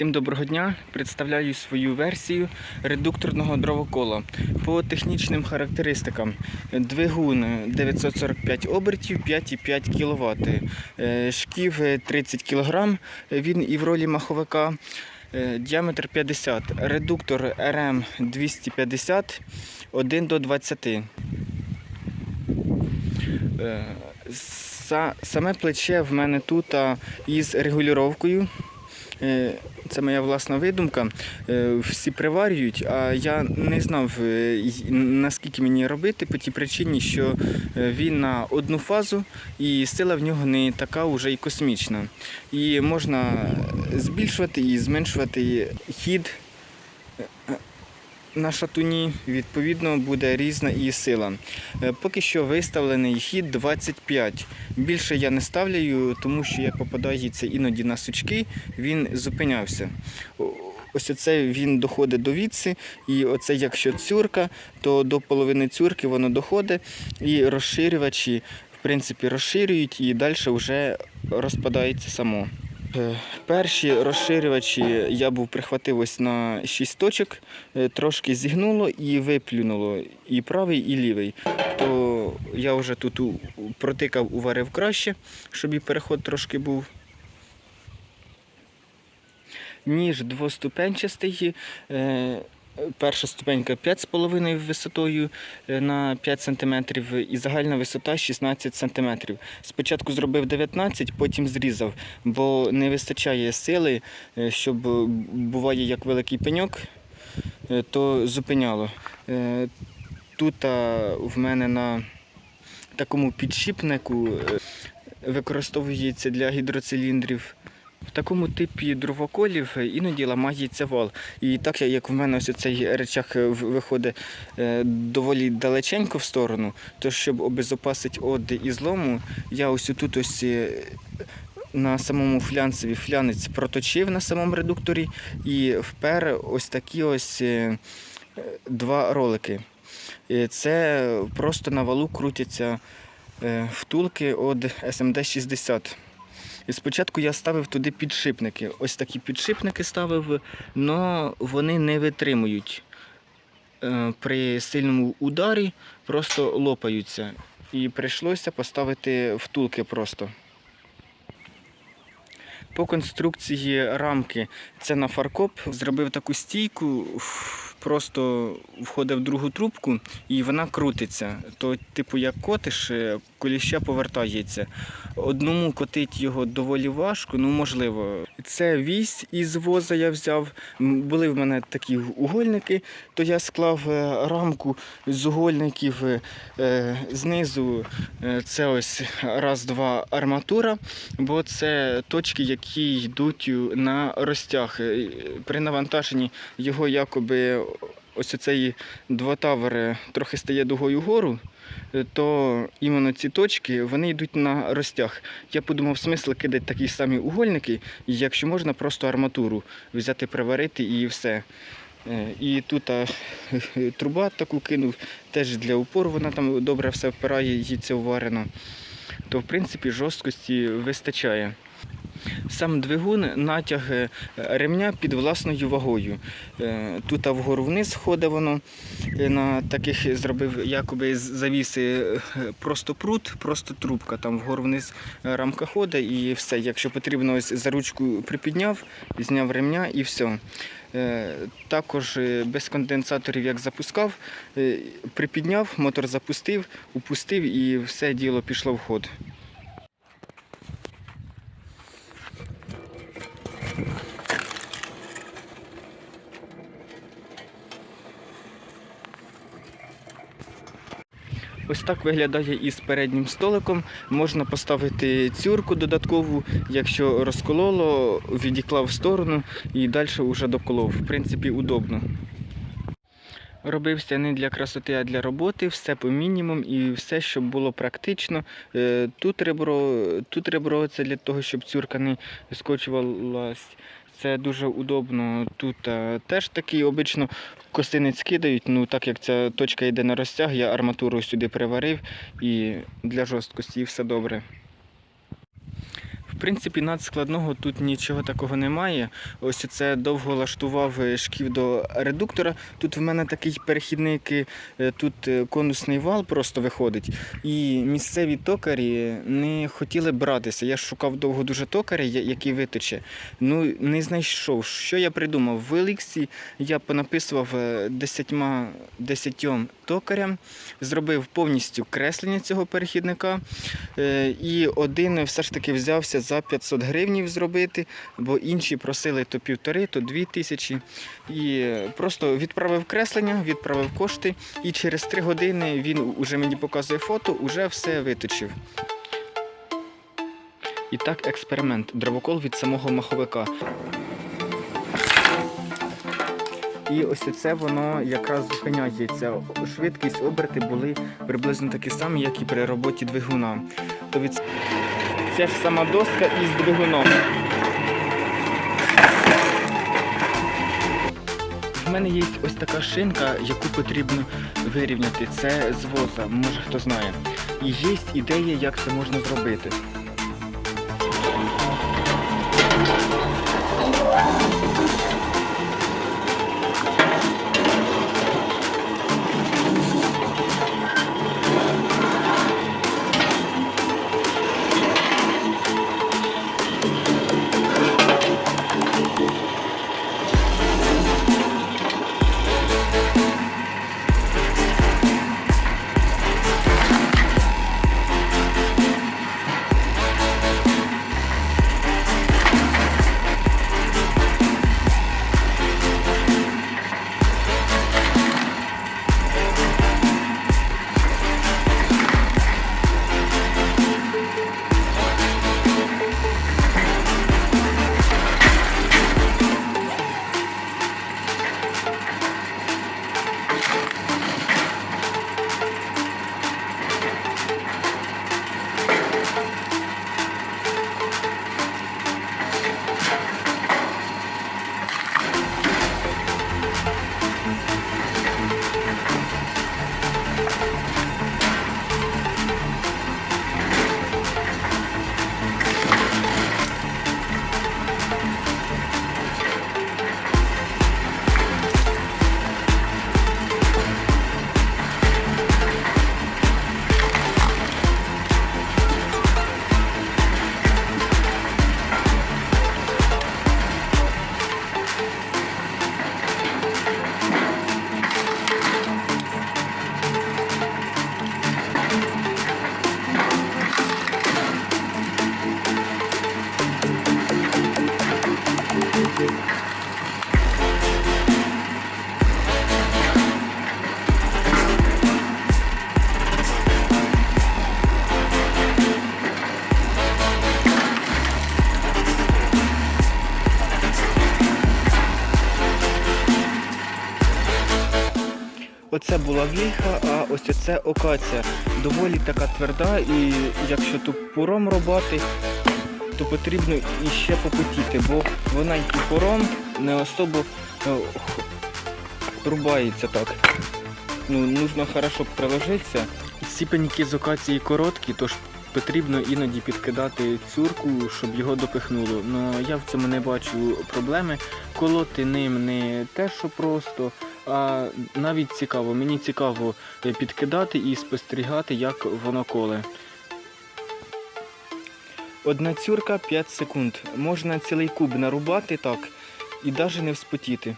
Всім доброго дня! Представляю свою версію редукторного дровокола. По технічним характеристикам двигун 945 обертів 5,5 кВт, Е, шків 30 кг, він і в ролі маховика, Е, діаметр 50, редуктор РМ 250, 1 до 20. Е, Саме плече в мене тут із регулюванням. Е, Це моя власна видумка. Е, Всі приварюють, а я не знав, е, наскільки мені робити, по тій причині, що він на одну фазу і сила в нього не така вже і космічна. І можна збільшувати і зменшувати хід на шатуні, відповідно, буде різна і сила. Е, Поки що виставлений хід 25. Більше я не ставлю, тому що як попадається іноді на сучки, він зупинявся. Ось оце він доходить до відси, і оце якщо цюрка, то до половини цюрки воно доходить, і розширювачі в принципі розширюють і далі вже розпадається само. Е, Перші розширювачі я був прихватив ось на 6 точок, е, трошки зігнуло і виплюнуло і правий, і лівий. То я вже тут протикав, уварив краще, щоб і переход трошки був. Ніж двоступенчастий. Перша ступенька 5,5 висотою е, на 5 см і загальна висота 16 см. Спочатку зробив 19, потім зрізав, бо не вистачає сили, е, щоб буває як великий пеньок, е, то зупиняло. Тут в мене на такому підшипнику використовується для гідроциліндрів. В такому типі дровоколів е, іноді ламається вал. І так як в мене ось цей речах е, виходить е, доволі далеченько в сторону, то щоб обезопасити од і злому, я ось тут ось на самому флянцеві флянець проточив на самому редукторі і впер ось такі ось два ролики. Це просто на валу крутяться втулки від SMD-60. І спочатку я ставив туди підшипники. Ось такі підшипники ставив, але вони не витримують. Е, При сильному ударі просто лопаються. І прийшлося поставити втулки просто. По конструкції рамки це на фаркоп. Зробив таку стійку, просто входить в другу трубку і вона крутиться. То, типу, як котиш, е, коліща повертається. Одному котить його доволі важко, ну можливо. Це вісь із воза я взяв. Були в мене такі угольники, то я склав е, рамку з угольників е, е, знизу. Це ось раз-два арматура, бо це точки, які йдуть на розтяг. При навантаженні його якоби ось цей двотавер трохи стає дугою вгору, е, то іменно ці точки вони йдуть на розтяг. Я подумав, смисл кидати такі самі угольники, якщо можна, просто арматуру взяти, приварити і все. Е, І тут а, труба таку кинув, теж для упору вона там добре все впирає, її це вварено. То в принципі жорсткості вистачає. Сам двигун натяг е, ремня під власною вагою. Е, Тут вгору вниз ходить воно. Е, На таких зробив якоби завіси просто прут, просто трубка. Там вгору вниз рамка ходить і все. Якщо потрібно, ось за ручку припідняв, зняв ремня і все. Також без конденсаторів, як запускав, припідняв, мотор запустив, упустив і все діло пішло в ход. Ось так виглядає із переднім столиком. Можна поставити цюрку додаткову, якщо розкололо, відіклав в сторону і далі вже доколов. В принципі, удобно. Робився не для красоти, а для роботи, все по мінімум і все, щоб було практично. Е, Тут ребро, тут ребро це для того, щоб цюрка не скочувалась. Це дуже удобно. Тут е, теж такий обично косинець кидають. Ну так як ця точка йде на розтяг, я арматуру сюди приварив і для жорсткості все добре. В принципі, надскладного тут нічого такого немає. Ось це довго лаштував е, шків до редуктора. Тут в мене такий перехідник, е, тут е, конусний вал просто виходить. І місцеві токарі не хотіли братися. Я шукав довго дуже токаря, який витече. Ну, не знайшов. Що я придумав? В Еліксі я понаписував е, десятьма десятьом токарям, зробив повністю креслення цього перехідника. І один все ж таки взявся за 500 гривнів зробити, бо інші просили то півтори, то дві тисячі. І е, просто відправив креслення, відправив кошти, і через три години він уже мені показує фото, уже все виточив. І так, експеримент. Дровокол від самого маховика. І ось це воно якраз зупиняється. Швидкість оберти були приблизно такі самі, як і при роботі двигуна. То від... Ця ж сама доска із двигуном. В мене є ось така шинка, яку потрібно вирівняти. Це з воза, може хто знає. І є ідея, як це можна зробити. Оце була вільха, а ось це окація. Доволі така тверда, і якщо топором рубати, то потрібно іще попотіти, бо вона й топором не особо е, х- рубається так. Ну, нужно хорошо приложитися. Ці пеньки з окації короткі, тож потрібно іноді підкидати цюрку, щоб його допихнуло. Ну я в цьому не бачу проблеми. Колоти ним не те, що просто, а навіть цікаво. Мені цікаво е, підкидати і спостерігати, як воно коле. Одна цюрка 5 секунд. Можна цілий куб нарубати так і навіть не вспотіти.